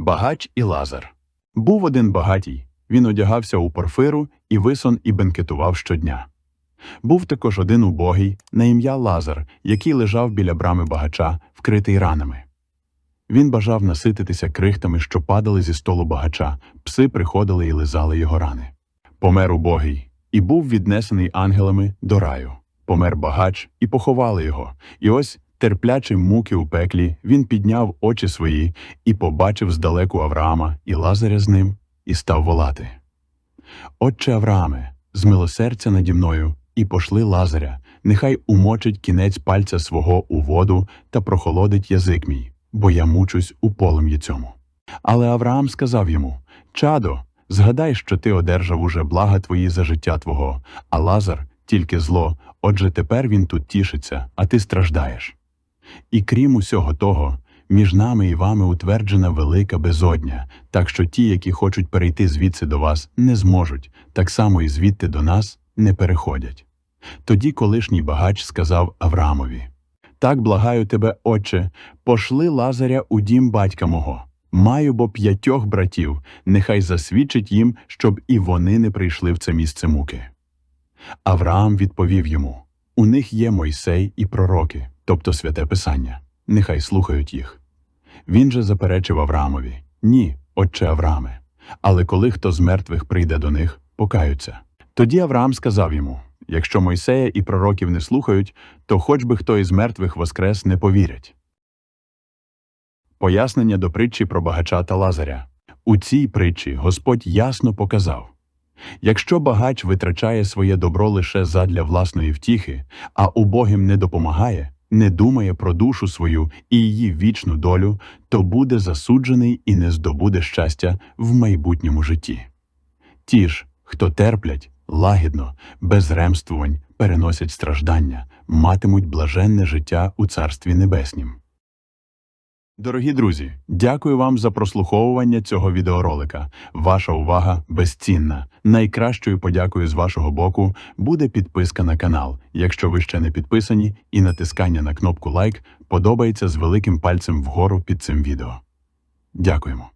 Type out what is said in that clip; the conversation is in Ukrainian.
Багач і Лазар. Був один багатій. Він одягався у порфиру і висон і бенкетував щодня. Був також один убогий на ім'я Лазар, який лежав біля брами багача, вкритий ранами. Він бажав насититися крихтами, що падали зі столу багача, пси приходили і лизали його рани. Помер убогий, і був віднесений ангелами до раю. Помер багач, і поховали його. І ось, терплячи муки у пеклі, він підняв очі свої і побачив здалеку Авраама і Лазаря з ним, і став волати. Отче Аврааме, змилосердя наді мною, і пошли Лазаря, нехай умочить кінець пальця свого у воду та прохолодить язик мій, бо я мучусь у полум'ї цьому. Але Авраам сказав йому: Чадо, згадай, що ти одержав уже блага твої за життя твого, а Лазар тільки зло, отже тепер він тут тішиться, а ти страждаєш. І крім усього того, між нами і вами утверджена велика безодня, так що ті, які хочуть перейти звідси до вас, не зможуть, так само і звідти до нас не переходять. Тоді колишній багач сказав Авраамові: Так благаю тебе, отче, пошли Лазаря у дім батька мого. Маю бо п'ятьох братів, нехай засвідчить їм, щоб і вони не прийшли в це місце муки. Авраам відповів йому: У них є Мойсей і пророки, тобто святе писання, нехай слухають їх. Він же заперечив Авраамові: Ні, отче Аврааме. Але коли хто з мертвих прийде до них, покаються. Тоді Авраам сказав йому: Якщо Мойсея і пророків не слухають, то хоч би хто із мертвих воскрес не повірять. Пояснення до притчі про багача та Лазаря. У цій притчі Господь ясно показав якщо багач витрачає своє добро лише задля власної втіхи, а убогим не допомагає, не думає про душу свою і її вічну долю, то буде засуджений і не здобуде щастя в майбутньому житті. Ті ж, хто терплять, лагідно, без ремствувань переносять страждання, матимуть блаженне життя у Царстві Небеснім. Дорогі друзі, дякую вам за прослуховування цього відеоролика. Ваша увага безцінна. Найкращою подякою з вашого боку буде підписка на канал, якщо ви ще не підписані, і натискання на кнопку лайк подобається з великим пальцем вгору під цим відео. Дякуємо.